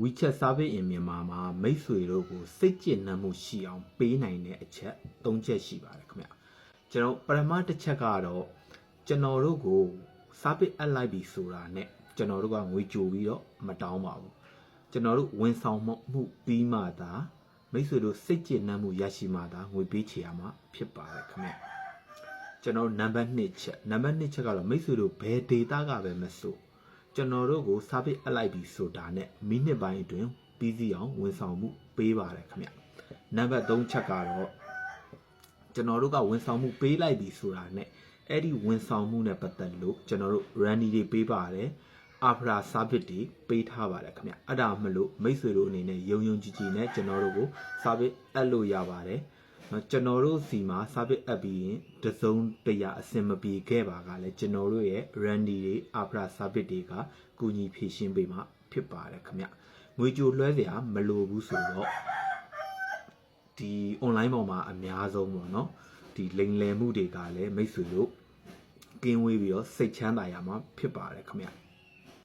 WeChat Service in မြန်မာမှာမိတ်ဆွေတို့ကိုစိတ်ကြည်နှံမှုရှိအောင်ပေးနိုင်တဲ့အချက်၃ချက်ရှိပါတယ်ခင်ဗျကျွန်တော်ပထမတစ်ချက်ကတော့ကျွန်တော်တို့ကို service အပ်လိုက်ပြီဆိုတာနဲ့ကျွန်တော်တို့ကငွေကြိုပြီးတော့မတောင်းပါဘူးကျွန်တော်တို့ဝန်ဆောင်မှုပြီးမှသာမိတ်ဆွေတို့စိတ်ကြည်နှံမှုရရှိမှသာငွေပေးချေရမှာဖြစ်ပါတယ်ခင်ဗျကျွန်တော်နံပါတ်1ချက်နံပါတ်2ချက်ကတော့မိတ်ဆွေတို့ဘယ် data ကပဲမဆို ကျွန်တော်တို့ကို service အပ်လိုက်ပြီဆိုတာနဲ့မိနစ်ပိုင်းအတွင်းပြီးစီအောင်ဝန်ဆောင်မှုပေးပါတယ်ခင်ဗျနံပါတ်3ချက်ကတော့ကျွန်တော်တို့ကဝန်ဆောင်မှုပေးလိုက်ပြီဆိုတာနဲ့အဲ့ဒီဝန်ဆောင်မှုနဲ့ပတ်သက်လို့ကျွန်တော်တို့ randy တွေပေးပါတယ်အာဖရာ service တွေပေးထားပါတယ်ခင်ဗျအဲ့ဒါမလို့မိတ်ဆွေတို့အနေနဲ့ယုံယုံကြည်ကြည်နဲ့ကျွန်တော်တို့ကို service အပ်လို့ရပါတယ် နော်ကျွန်တော်တို့စီမှာ service အပ်ပြီးရင်တစုံတရာအဆင်မပြေခဲ့ပါကလည်းကျွန်တော်တို့ရဲ့ randy တွေ Abra service တွေကကူညီဖြည့်ရှင်းပေးမှာဖြစ်ပါတယ်ခင်ဗျငွေကြိုလွှဲစရာမလိုဘူးဆိုတော့ဒီ online ပေါ်မှာအများဆုံးပေါ့နော်ဒီလိမ်လည်မှုတွေကလည်းမိတ်ဆွေတို့ကင်းဝေးပြီးတော့စိတ်ချမ်းသာရမှာဖြစ်ပါတယ်ခင်ဗျ